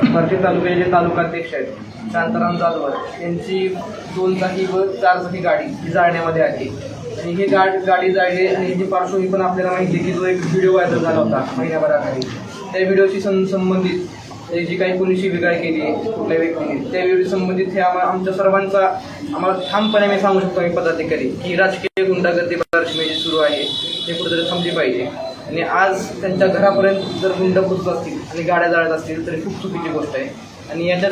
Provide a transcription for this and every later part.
भरती तालुक्याचे तालुकाध्यक्ष आहेत शांताराम जाधवर यांची दोन चाकी व चार चाकी गाडी ही जाळण्यामध्ये आली. आणि ही गाडी गाडी जाळली आणि याची पार्श्वभूमी पण आपल्याला माहिती आहे की जो एक व्हिडिओ व्हायरल झाला होता महिन्याभराखाली. त्या व्हिडिओशी सं संबंधित जी काही कोणी शिबिकाळ केली कुठल्या व्यक्तीने त्या व्हिडिओ संबंधित हे आम्हाला आमच्या सर्वांचा आम्हाला ठामपणे मी सांगू शकतो मी पदाधिकारी की राजकीय गुंडागर्दी प्रदर्शनी जी सुरू आहे. ते कुठेतरी थांबली पाहिजे. आणि आज त्यांच्या घरापर्यंत जर गुंड पोचत असतील आणि गाड्या जाळत असतील तर ही खूप चुकीची गोष्ट आहे. आणि याच्या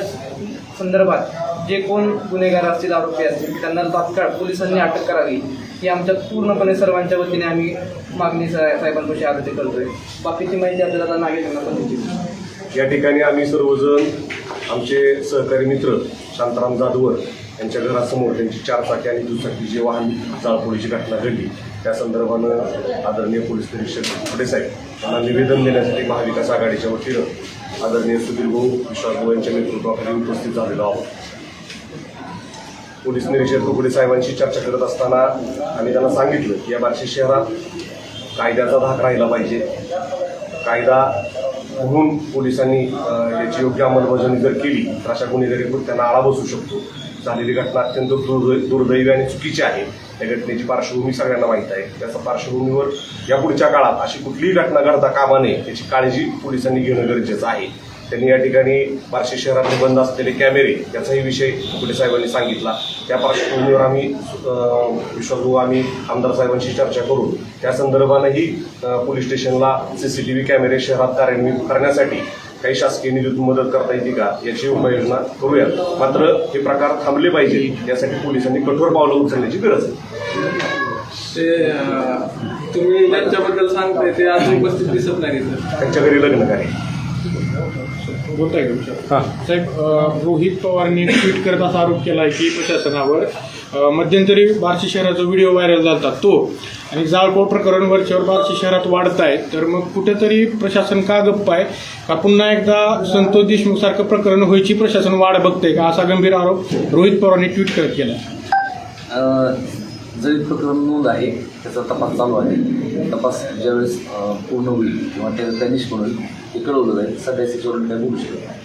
संदर्भात जे कोण गुन्हेगार असतील आरोपी असतील त्यांना तात्काळ पोलिसांनी अटक करावी. ही आमच्या पूर्णपणे सर्वांच्या वतीने आम्ही मागणी सा- साहेबांपाशी आग्रह करतोय. बाकीची माहिती आपल्याला आता नागेश पण या ठिकाणी आम्ही सर्वजण आमचे सहकारी मित्र शांताराम जाधवर त्यांच्या घरासमोर त्यांची चारचाकी आणि दुचाकी जी वाहन जाळपोळीची घटना घडली त्या संदर्भानं आदरणीय पोलीस निरीक्षक फडे साहेब यांना निवेदन देण्यासाठी महाविकास आघाडीच्या वतीनं आदरणीय सुधीर भाऊ विश्वास भाऊ यांच्या नेतृत्वाखाली उपस्थित झालेलो आहोत. पोलीस निरीक्षक कुकडे साहेबांशी चर्चा करत असताना आम्ही त्यांना सांगितलं की या बार्शी शहरात कायद्याचा धाक राहिला पाहिजे. कायदा म्हणून पोलिसांनी याची योग्य अंमलबजावणी जर केली तर अशा गुन्हेगारी कृत्यांना आळा बसू शकतो. झालेली घटना अत्यंत दुर्दै दुर्दैवी आणि चुकीची आहे. त्या घटनेची पार्श्वभूमी सगळ्यांना माहीत आहे. त्याच्या पार्श्वभूमीवर या पुढच्या काळात अशी कुठलीही घटना घडता कामा नये याची काळजी पोलिसांनी घेणं गरजेचं आहे. त्यांनी या ठिकाणी बार्शी शहरातले बंद असलेले कॅमेरे याचाही विषय कुठे साहेबांनी सांगितला. त्या पार्श्वभूमीवर आम्ही अं, विश्वासभाऊ आम्ही आमदार साहेबांशी चर्चा करून त्या संदर्भानंही पोलीस स्टेशनला सी सी टी व्ही कॅमेरे शहरात कार्यान्वित करण्यासाठी काही शासकीय निधीतून मदत करता येते का? याची उपाययोजना करूयात. मात्र हे प्रकार थांबले पाहिजे यासाठी पोलिसांनी कठोर पावलं उचलण्याची गरज आहे. ते तुम्ही ज्यांच्याबद्दल सांगताय ते आज उपस्थित दिसत नाही त्यांच्या घरी लग्न कार्य बोलताय का साहेब रोहित पवारने ट्विट करत असा आरोप केला आहे की प्रशासनावर मध्यंतरी बार्शी शहराचा व्हिडिओ व्हायरल झाला तो. आणि जाळपोळ प्रकरण वरच्यावर बार्शी शहरात वाढत आहे तर मग कुठेतरी प्रशासन का गप्प आहे? का पुन्हा एकदा संतोष देशमुख सारखं प्रकरण व्हायची प्रशासन वाढ बघतंय का? असा गंभीर आरोप रोहित पवारने ट्विट करत केला जळीत प्रकरण नोंद आहे त्याचा तपास चालू आहे. तपास ज्यावेळेस पूर्ण होईल किंवा त्याचं त्या निष्पण होईल ते कळवलं जाईल सध्या त्याच्यावर काय बोलू शकत नाही.